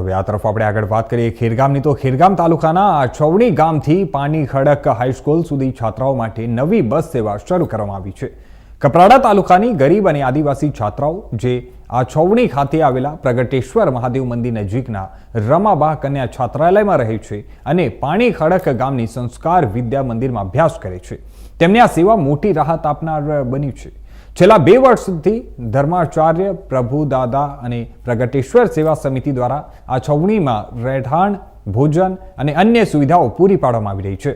હવે આ તરફ આપણે આગળ વાત કરીએ ખેરગામની. તો ખેરગામ તાલુકાના છવણી ગામથી પાણી ખડક હાઈસ્કૂલ સુધી છાત્રાઓ માટે નવી બસ સેવા શરૂ કરવામાં આવી છે. કપરાડા તાલુકાની ગરીબ અને આદિવાસી છાત્રાઓ, જે આ છવણી ખાતે આવેલા પ્રગટેશ્વર મહાદેવ મંદિર નજીકના રમાબા કન્યા છાત્રાલયમાં રહે છે અને પાણી ખડક ગામની સંસ્કાર વિદ્યા મંદિરમાં અભ્યાસ કરે છે. તેમને આ સેવા મોટી રાહત આપનાર બની છે. છેલ્લા બે વર્ષથી ધર્માચાર્ય પ્રભુદાદા અને પ્રગટેશ્વર સેવા સમિતિ દ્વારા આ છવણીમાં રહેઠાણ, ભોજન અને અન્ય સુવિધાઓ પૂરી પાડવામાં આવી રહી છે.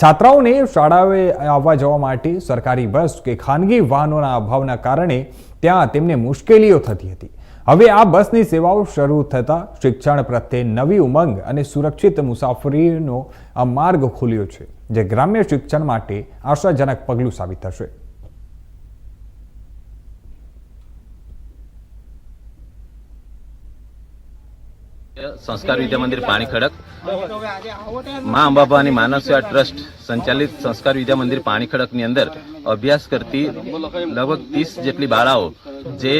છાત્રાઓને શાળાએ આવવા જવા માટે સરકારી બસ કે ખાનગી વાહનોના અભાવના કારણે ત્યાં તેમને મુશ્કેલીઓ થતી હતી. હવે આ બસની સેવાઓ શરૂ થતાં શિક્ષણ પ્રત્યે નવી ઉમંગ અને સુરક્ષિત મુસાફરીનો આ માર્ગ ખુલ્યો છે, જે ગ્રામ્ય શિક્ષણ માટે આશાજનક પગલું સાબિત થશે. સંસ્કાર વિદ્યા મંદિર પાણી ખડક. મા અંબાભાની માનવ સેવા ટ્રસ્ટ સંચાલિત સંસ્કાર વિદ્યા મંદિર પાણી ખડકની અંદર અભ્યાસ કરતી લગભગ ત્રીસ જેટલી બાળાઓ જે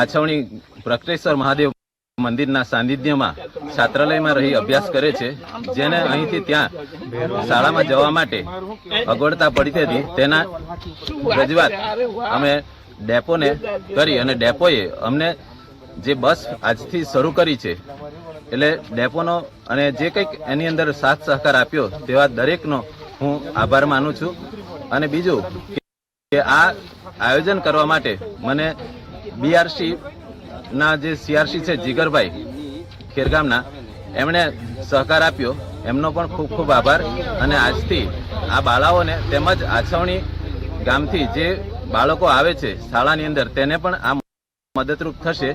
આછવણી પ્રકટેશ્વર મહાદેવ મંદિરના સાનિધ્યમાં છાત્રાલયમાં રહી અભ્યાસ કરે છે, જેને અહીંથી ત્યાં શાળામાં જવા માટે અગવડતા પડતી હતી. તેના રજૂઆત અમે ડેપોને કરી અને ડેપોએ અમને જે બસ આજથી શરૂ કરી છે, એટલે ડેપોનો અને જે કંઈક એની અંદર સાથ સહકાર આપ્યો તેવા દરેકનો હું આભાર માનું છું. અને બીજું કે આ આયોજન કરવા માટે મને બીઆરસી ના જે સીઆરસી છે, જીગરભાઈ ખેરગામના, એમણે સહકાર આપ્યો. એમનો પણ ખૂબ ખૂબ આભાર. અને આજથી આ બાળાઓને તેમજ આછવણી ગામથી જે બાળકો આવે છે, શાળાની અંદર, તેને પણ આ મદદરૂપ થશે.